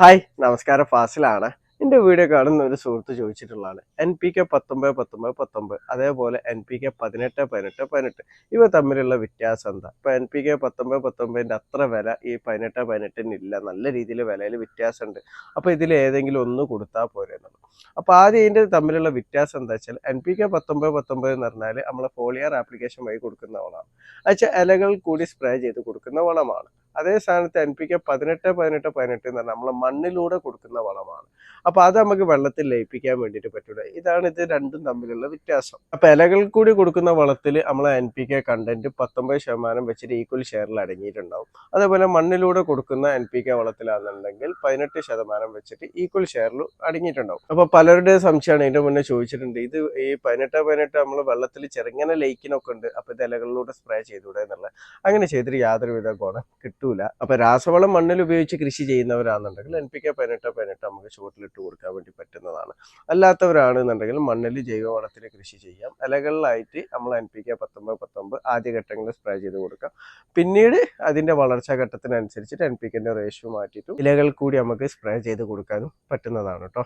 Hi നമസ്കാരം. ഫാസിലാണ്. എന്റെ video കാണുന്ന ഒരു സുഹൃത്ത് ചോദിച്ചിട്ടുള്ളതാണ്. എൻ പി കെ പത്തൊമ്പത് പത്തൊമ്പത് പത്തൊമ്പത്. അതേപോലെ എൻ പി കെ പതിനെട്ട് പതിനെട്ട് പതിനെട്ട്. ഇവ തമ്മിലുള്ള വ്യത്യാസം എന്താ? ഇപ്പോൾ എൻ പി കെ പത്തൊമ്പത് പത്തൊമ്പതിന്റെ അത്ര വില ഈ പതിനെട്ട് പതിനെട്ടിന് ഇല്ല. നല്ല രീതിയിൽ വിലയിൽ വ്യത്യാസമുണ്ട്. അപ്പോൾ ഇതിൽ ഏതെങ്കിലും ഒന്ന് കൊടുത്താൽ പോരെ എന്നുള്ളത് അപ്പോൾ ആദ്യം ഇതിന്റെ തമ്മിലുള്ള വ്യത്യാസം എന്താ വെച്ചാൽ എൻ പി കെ പത്തൊമ്പത് പത്തൊമ്പത് എന്ന് പറഞ്ഞാൽ നമ്മൾ ഫോളിയർ ആപ്ലിക്കേഷൻ വഴി കൊടുക്കുന്ന വളമാണ്. അച്ഛാ ഇലകൾ കൂടി സ്പ്രേ ചെയ്ത് കൊടുക്കുന്ന വളമാണ്. അതേ സ്ഥാനത്ത് എൻ പി കെ പതിനെട്ട് പതിനെട്ട് പതിനെട്ട് എന്ന് പറഞ്ഞാൽ നമ്മൾ മണ്ണിലൂടെ കൊടുക്കുന്ന വളമാണ്. അപ്പൊ അത് നമുക്ക് വെള്ളത്തിൽ ലയിപ്പിക്കാൻ വേണ്ടിയിട്ട് പറ്റൂല ഇതാണ് ഇത് രണ്ടും തമ്മിലുള്ള വ്യത്യാസം. അപ്പൊ ഇലകൾ കൂടി കൊടുക്കുന്ന വളത്തിൽ നമ്മൾ എൻ പി കെ കണ്ടന്റ് പത്തൊമ്പത് ശതമാനം വെച്ചിട്ട് ഈക്വൽ ഷെയറിൽ അടങ്ങിയിട്ടുണ്ടാവും. അതേപോലെ മണ്ണിലൂടെ കൊടുക്കുന്ന എൻ പി കെ വളത്തിലാണെന്നുണ്ടെങ്കിൽ പതിനെട്ട് ശതമാനം വെച്ചിട്ട് ഈക്വൽ ഷെയറിൽ അടങ്ങിയിട്ടുണ്ടാവും. അപ്പൊ പലരുടെ സംശയമാണ് ഇതിന്റെ മുന്നേ ചോദിച്ചിട്ടുണ്ട്. ഇത് ഈ പതിനെട്ട് പതിനെട്ട് നമ്മൾ വെള്ളത്തിൽ ചെറുങ്ങനെ ലയിക്കിനൊക്കെ ഉണ്ട്. അപ്പൊ ഇത് ഇലകളിലൂടെ സ്പ്രേ ചെയ്തുകൂടെ എന്നുള്ളത്. അങ്ങനെ ചെയ്തിട്ട് യാതൊരുവിധ ഗുണം കിട്ടൂല. അപ്പൊ രാസവളം മണ്ണിൽ ഉപയോഗിച്ച് കൃഷി ചെയ്യുന്നവരാണെന്നുണ്ടെങ്കിൽ എൻ പി കെ പതിനെട്ട് പതിനെട്ട് നമുക്ക് ചുവട്ടിലിട്ട് കൊടുക്കാൻ വേണ്ടി പറ്റുന്നതാണ്. അല്ലാത്തവരാണെന്നുണ്ടെങ്കിൽ മണ്ണിൽ ജൈവവളത്തിൽ കൃഷി ചെയ്യാം. ഇലകളിലായിട്ട് നമ്മൾ എൻ പി കെ പത്തൊമ്പത് പത്തൊമ്പത് ആദ്യഘട്ടങ്ങളിൽ സ്പ്രേ ചെയ്ത് കൊടുക്കാം. പിന്നീട് അതിന്റെ വളർച്ചാ ഘട്ടത്തിനനുസരിച്ചിട്ട് എൻ പി കെന്റെ റേഷ്യോ മാറ്റിയിട്ടും ഇലകൾ കൂടി നമുക്ക് സ്പ്രേ ചെയ്ത് കൊടുക്കാനും പറ്റുന്നതാണ് കേട്ടോ